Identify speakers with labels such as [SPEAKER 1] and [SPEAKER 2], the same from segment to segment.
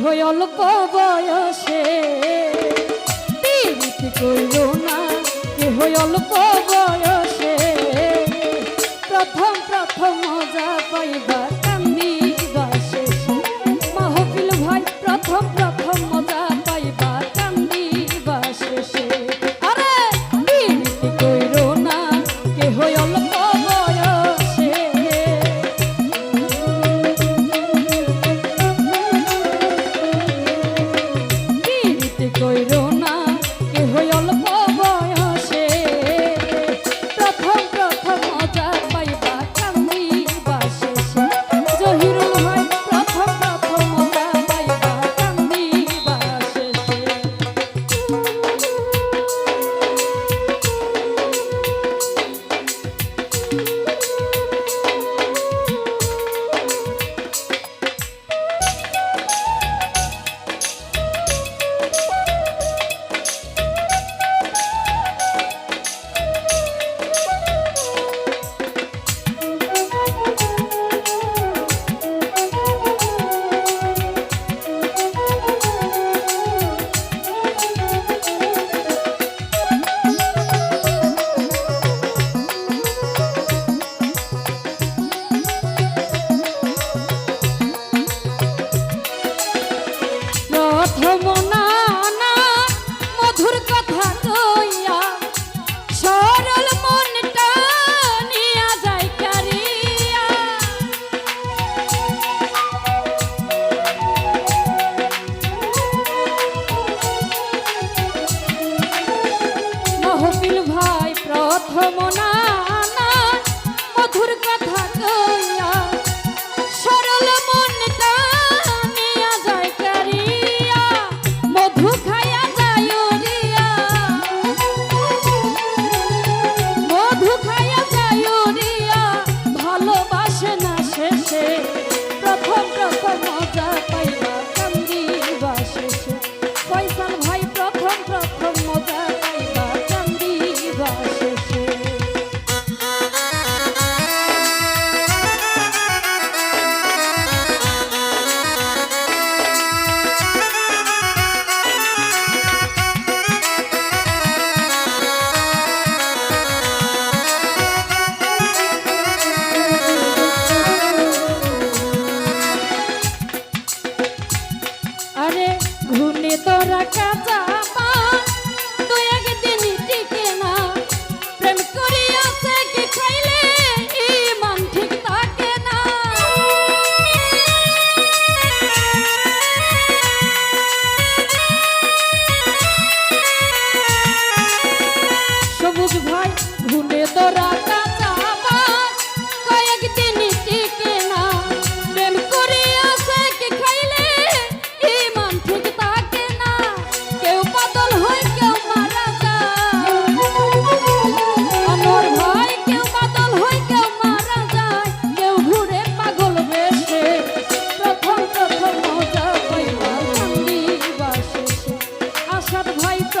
[SPEAKER 1] হই অল্প বয়সে। প্রীতি কইল না কে হই অল্প বয়সে। প্রথম প্রথম মজা পাইবার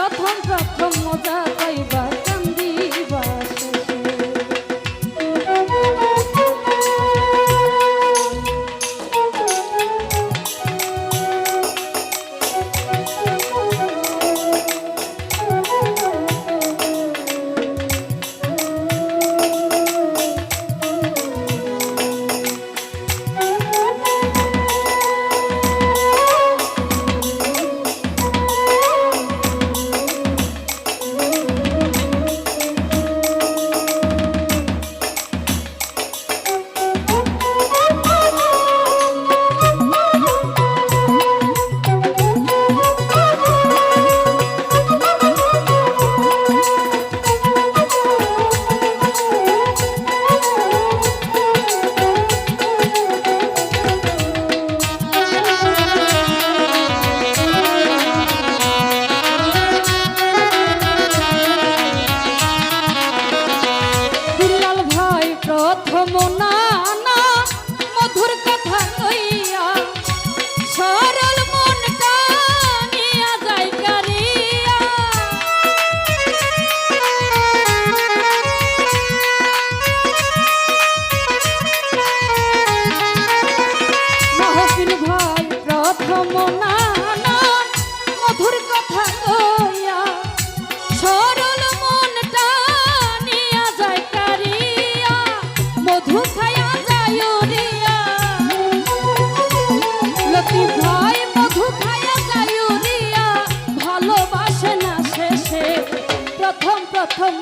[SPEAKER 1] প্রথম প্রথম মজা ভ্রমণা মধুর কথা কইয়া, সরল মনটা নিয়া যায় কারিয়া, মধু মধু খায়া ভালোবাসে না শেষে, প্রথম প্রথম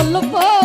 [SPEAKER 1] গল্প